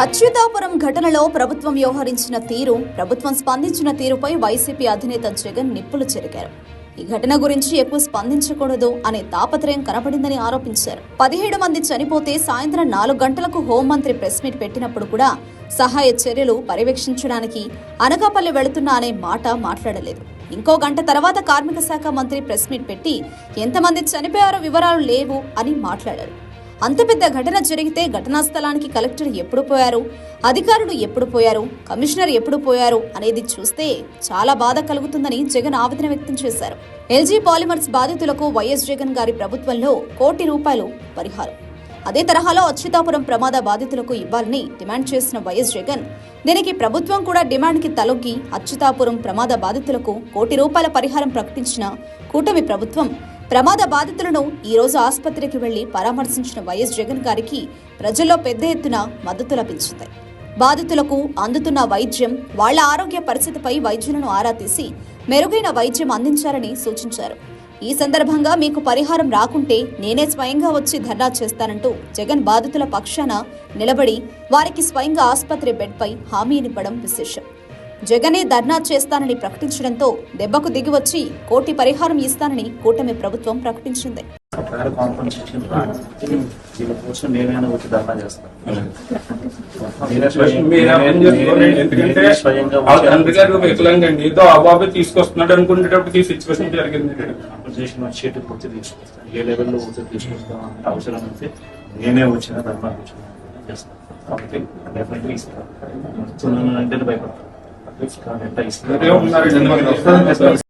అచ్యుతాపురం ఘటనలో ప్రభుత్వం వ్యవహరించిన తీరు ప్రభుత్వం స్పందించిన తీరుపై వైసీపీ అధినేత జగన్ నిప్పులు చెరిగారు. ఈ ఘటన గురించి ఎక్కువ స్పందించకూడదు అనే తాపత్రయం కనపడిందని ఆరోపించారు. పదిహేడు మంది చనిపోతే సాయంత్రం నాలుగు గంటలకు హోంమంత్రి ప్రెస్ మీట్ పెట్టినప్పుడు కూడా సహాయ చర్యలు పర్యవేక్షించడానికి అనకాపల్లి వెళుతున్నా అనే మాట మాట్లాడలేదు. ఇంకో గంట తర్వాత కార్మిక శాఖ మంత్రి ప్రెస్ మీట్ పెట్టి ఎంతమంది చనిపోయారో వివరాలు లేవు అని మాట్లాడారు. అంత పెద్ద ఘటన జరిగితే ఘటనా స్థలానికి కలెక్టర్ ఎప్పుడు పోయారు? అధికారులు ఎప్పుడు పోయారు? కమిషనర్ ఎప్పుడు పోయారు? అనేది చూస్తే చాలా బాధ కలుగుతుందని జగన్ ఆవేదన వ్యక్తం చేశారు. ఎల్జీ పాలిమర్స్ బాధితులకు వైఎస్ జగన్ గారి ప్రభుత్వంలో కోటి రూపాయలు పరిహారం. అదే తరహాలో అచ్యుతాపురం ప్రమాద బాధితులకు ఇవ్వాలని డిమాండ్ చేసిన వైఎస్ జగన్ దీనికి ప్రభుత్వం కూడా డిమాండ్కి తలొగ్గి అచ్యుతాపురం ప్రమాద బాధితులకు కోటి రూపాయల పరిహారం ప్రకటించిన కూటమి ప్రభుత్వం ప్రమాద బాధితులను ఈ రోజు ఆసుపత్రికి వెళ్ళి పరామర్శించిన వైఎస్ జగన్ గారికి ప్రజల్లో పెద్ద ఎత్తున మద్దతు లభించింది. బాధితులకు అందుతున్న వైద్యం వాళ్ళ ఆరోగ్య పరిస్థితిపై వైద్యులను ఆరా తీసి మెరుగైన వైద్యం అందించాలని సూచించారు. ఈ సందర్భంగా మీకు పరిహారం రాకుంటే నేనే స్వయంగా వచ్చి ధర్నా చేస్తానంటూ జగన్ బాధితుల పక్షాన నిలబడి వారికి స్వయంగా ఆసుపత్రి బెడ్పై హామీనివ్వడం విశేషం. జగనే ధర్నా చేస్తానని ప్రకటించడంతో దెబ్బకు దిగివచ్చి కోటి పరిహారం ఇస్తానని కూటమి ప్రభుత్వం ప్రకటించింది. వచ్చి నేనే వచ్చి తీసుకొస్తున్నాడు ఈ సిచ్యువేషన్ జరిగింది. వచ్చేటి పూర్తి తీసుకొస్తాను ఏ లెవెల్లో వచ్చి తీసుకొస్తాం అంటే అవసరం అయితే వచ్చిన ధర్నా చేస్తాను కాబట్టి డెఫినెట్లీ ఇస్తాను భయపడతాను They don't-